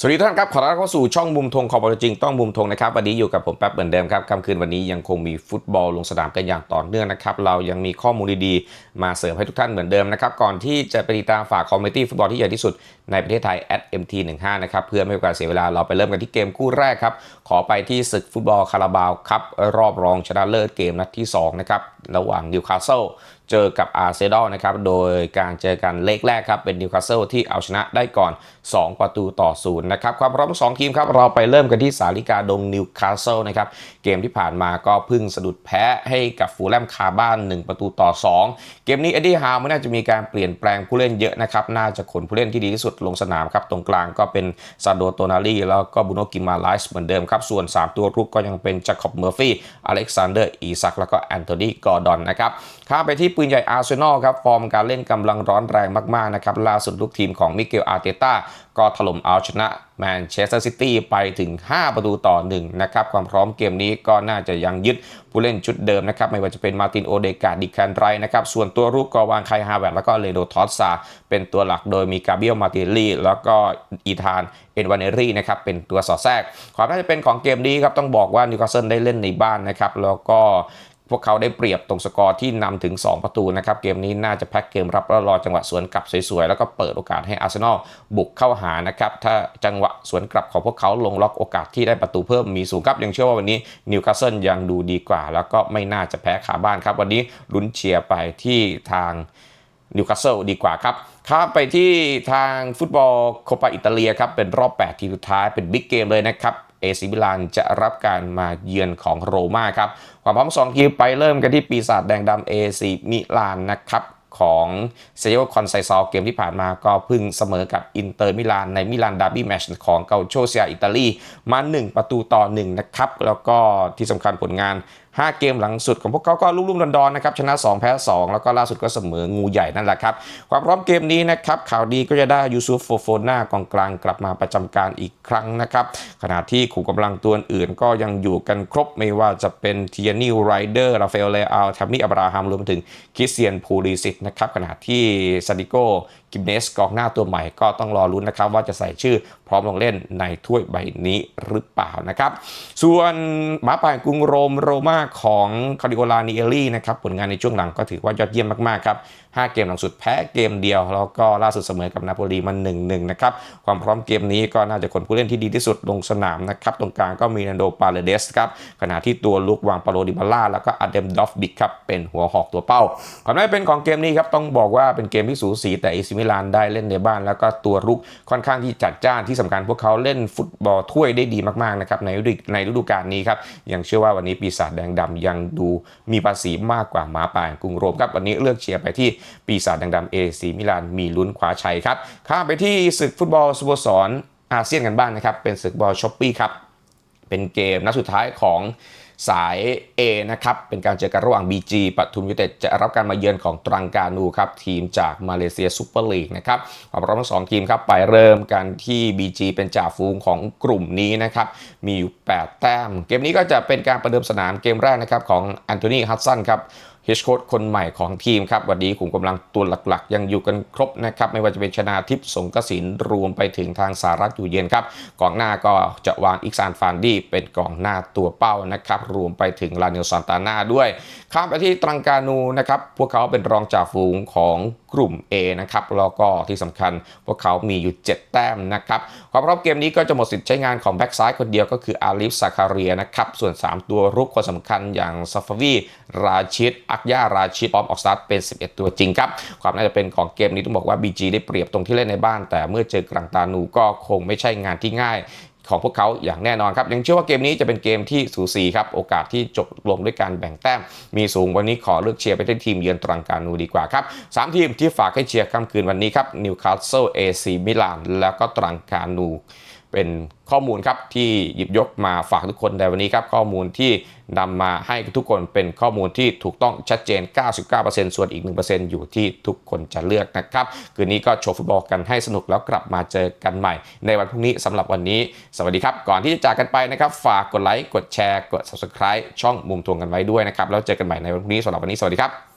สวัสดีทุกท่านครับขอต้อนรับเข้าสู่ช่องมุมธงขอบบอลจริงต้องมุมธงนะครับวันนี้อยู่กับผมแป๊บเหมือนเดิมครับค่ำคืนวันนี้ยังคงมีฟุตบอลลงสนามกันอย่างต่อเนื่องนะครับเรายังมีข้อมูลดีๆ มาเสริมให้ทุกท่านเหมือนเดิมนะครับก่อนที่จะไปติดตามฝากคอมเมดี้ฟุตบอลที่ใหญ่ที่สุดในประเทศไทย at @mt15 นะครับเพื่อไม่ให้การเสียเวลาเราไปเริ่มกันที่เกมคู่แรกครับขอไปที่ศึกฟุตบอลคาราบาวครับรอบรองชนะเลิศเกมนัดที่สองนะครับระหว่างนิวคาสเซิล เจอกับอาร์เซนอลนะครับ โดยการเจอกันเลขแรกครับเป็นนิวคาสเซิลที่เอาชนะได้ก่อน 2 ประตูต่อศูนย์นะครับ ความพร้อมของ2ทีมครับ เราไปเริ่มกันที่สาลิกาดงนิวคาสเซิลนะครับ เกมที่ผ่านมาก็พึ่งสะดุดแพ้ให้กับฟูลแลมคาบ้าน 1 ประตูต่อ 2 เกมนี้เอ็ดดี้ฮาวไม่น่าจะมีการเปลี่ยนแปลงผู้เล่นเยอะนะครับ น่าจะขนผู้เล่นที่ดีที่สุดลงสนามครับ ตรงกลางก็เป็นซาโดโตนาลีแล้วก็บุโนกิมาไลส์เหมือนเดิมครับ ส่วน 3 ตัวรุกก็ยังเป็นจาคอบเมอร์ฟี่ อเล็กซานเดอร์ อีซัก แล้วก็แอนโทนี กอร์ดอนนะครับ ข้ามไปที่ปืนใหญ่อาร์เซนอลครับฟอร์มการเล่นกำลังร้อนแรงมากๆนะครับล่าสุดลูกทีมของมิเกลอาร์เตต้าก็ถล่มเอาชนะแมนเชสเตอร์ซิตี้ไปถึง 5 ประตูต่อ 1 นะครับ ความพร้อมเกมนี้ก็น่าจะยังยึดผู้เล่นชุดเดิมนะครับ ไม่ว่าจะเป็นมาตินโอเดกาดิคันไรนะครับ ส่วนตัวรุกก็วางไคฮาแวร์แล้วก็เลโดทอสซาเป็นตัวหลักโดยมีกาเบียลมาติลีแล้วก็อีธานเอ็นวานเนรี่นะครับเป็นตัวสอดแทรก ความน่าจะเป็นของเกมนี้ครับต้องบอกว่านิวคาสเซิลได้เล่นในบ้านนะครับแล้วก็ พวกเขาได้เปรียบตรงสกอร์ที่นำถึง 2 ประตูนะครับ เกมนี้น่าจะแพ็กเกมรับแล้วรอจังหวะสวนกลับสวยๆ แล้วก็เปิดโอกาสให้อาร์เซนอลบุกเข้าหานะครับ ถ้าจังหวะสวนกลับของพวกเขาลงล็อกโอกาสที่ได้ประตูเพิ่มมีสูงครับ ยังเชื่อว่าวันนี้นิวคาสเซิลยังดูดีกว่า แล้วก็ไม่น่าจะแพ้ขาบ้านครับ วันนี้ลุ้นเชียร์ไปที่ทางนิวคาสเซิลดีกว่าครับข้ามไปที่ทางฟุตบอลโคปาอิตาเลียครับเป็นรอบ 8 ทีมสุดท้ายเป็นบิ๊กเกมเลยนะครับ เอซิบิลานจะรับการมาเยือนของโรม่าครับความพร้อม2ทีมไปเริ่มกันที่ปีศาจแดงดำเอซิมิลานนะครับของเซโยคอนไซซอลเกมที่ผ่านมาก็พึ่งเสมอกับอินเตอร์มิลานในมิลานดาร์บี้แมชของเกาโชเซียอิตาลีมา 1 ประตูต่อ 1 นะครับ แล้วก็ที่สำคัญผลงาน5 เกมหลังสุดของพวกเขาก็ลุ่มๆดอนๆนะครับชนะ 2 แพ้ 2 แล้วก็ล่าสุดก็เสมองูใหญ่นั่นแหละครับ ความพร้อมเกมนี้นะครับข่าวดีก็จะได้ยูซุฟโฟโฟนากองกลางกลับมาประจำการอีกครั้งนะครับขณะที่ขู่กำลังตัวอื่นก็ยังอยู่กันครบไม่ว่าจะเป็นเทียนิวไรเดอร์ราฟาเอลเลอาลแทมมี่อับราฮัมรวมถึงคิเตียนพูริสิตนะครับขณะที่ซาดิโกกิมเนสกองหน้าตัวใหม่ก็ต้องรอรุ้นนะครับว่าจะใส่ชื่อพร้อมลงเล่นในถ้วยใบนี้หรือเปล่านะครับส่วนหมาป่ากรุงโรมโรมาของคาริโอลานิเอลี่นะครับผลงานในช่วงหลังก็ถือว่ายอดเยี่ยมมากๆครับ 5 เกมหลังสุดแพ้เกมเดียว แล้วก็ล่าสุดเสมอกับนาโปลีมัน1-1นะครับความพร้อมเกมนี้ก็น่าจะคนผู้เล่นที่ดีที่สุดลงสนามนะครับตรงกลางก็มีนันโดปาเลเดสครับขณะที่ตัวลุกวางปาโลดิบาล่าแล้วก็อเดมดอฟบิกครับเป็นหัวหอกตัวเป้าความน่าเป็นของเกมนี้ครับต้องบอกว่าเป็นเกมที่สูสีแต่อิซิมิลานได้เล่นในบ้าน แล้วก็ตัวรุกค่อนข้างที่จัดจ้านที่สำคัญพวกเขาเล่นฟุตบอลถ้วยได้ดีมากๆนะครับในฤดูในฤดูกาลนี้ครับยังเชื่อว่าวันนี้ปีศาจแดงดำยังดูมีภาษีมากกว่าหมาป่ากรุงโรมครับวันนี้เลือกเชียร์ไปที่ปีศาจแดงดำเอซีมิลานมีลุ้นคว้าชัยครับข้ามไปที่ศึกฟุตบอลสโมสรอาเซียนกันบ้างนะครับเป็นศึกบอลช้อปปี้ครับเป็นเกมนัดสุดท้ายของ สาย A นะครับ เป็นการเจอกันระหว่าง BG ปทุมยูเต็ดจะรับการมาเยือนของตรังกานูครับทีมจากมาเลเซียซูเปอร์ลีกนะครับความพร้อมทั้งสองทีมครับไปเริ่มกันที่ BG เป็นจ่าฝูงของกลุ่มนี้นะครับ มีอยู่ 8 แต้ม เกมนี้ก็จะเป็นการประเดิมสนามเกมแรกนะครับของแอนโทนีฮัตสันครับ เฮชโค้ดคนใหม่ของทีมครับ วันนี้ขุมกำลังตัวหลักๆ ยังอยู่กันครบนะครับ ไม่ว่าจะเป็นชนาทิพย์สงกสินรวมไปถึงทางสารัตอยู่เย็นครับกองหน้าก็จะวางอิกซานฟานดี้เป็นกองหน้าตัวเป้านะครับ รวมไปถึงลาเนลซานตานาด้วย ข้ามไปที่ตรังกานูนะครับ พวกเขาเป็นรองจ่าฝูงของกลุ่ม A นะครับแล้วก็ที่สำคัญพวกเขามีอยู่ 7 แต้มนะครับความรอบเกมนี้ก็จะหมดสิทธิ์ใช้งานของแบ็กซ้ายคนเดียวก็คืออาลิฟซาคาเรียนะครับส่วน 3 ตัวรุกคนสำคัญอย่างซาฟาวีราชิดอักยาราชิดพร้อมออกสตาร์ทเป็น 11 ตัวจริงครับความน่าจะเป็นของเกมนี้ต้องบอกว่า BG ได้เปรียบตรงที่เล่นในบ้าน แต่เมื่อเจอกรังตานูก็คงไม่ใช่งานที่ง่าย ของพวกเขาอย่างแน่นอนครับ ยังเชื่อว่าเกมนี้จะเป็นเกมที่สูสีครับ โอกาสที่จบลงด้วยการแบ่งแต้ม มีสูงวันนี้ขอเลือกเชียร์ไปที่ทีมเยือนตรังการูดีกว่าครับสามทีมที่ฝากให้เชียร์ค่ำคืนวันนี้ครับนิวคาสเซิลเอซีมิลานแล้วก็ตรังการู เป็นข้อมูลครับที่หยิบยกมาฝากทุกคนในวันนี้ครับข้อมูลที่นำมาให้ทุกคนเป็นข้อมูลที่ถูกต้องชัดเจน 99%ส่วนอีก 1%อยู่ที่ทุกคนจะเลือกนะครับ คืนนี้ก็โชว์ฟุตบอลกันให้สนุกแล้วกลับมาเจอกันใหม่ ในวันพรุ่งนี้สำหรับวันนี้ สวัสดีครับ ก่อนที่จะจากกันไปนะครับ ฝากกดไลค์กดแชร์กด subscribe ช่องมุมทวงกันไว้ด้วยนะครับแล้วเจอกันใหม่ในวันพรุ่งนี้สำหรับวันนี้สวัสดีครับ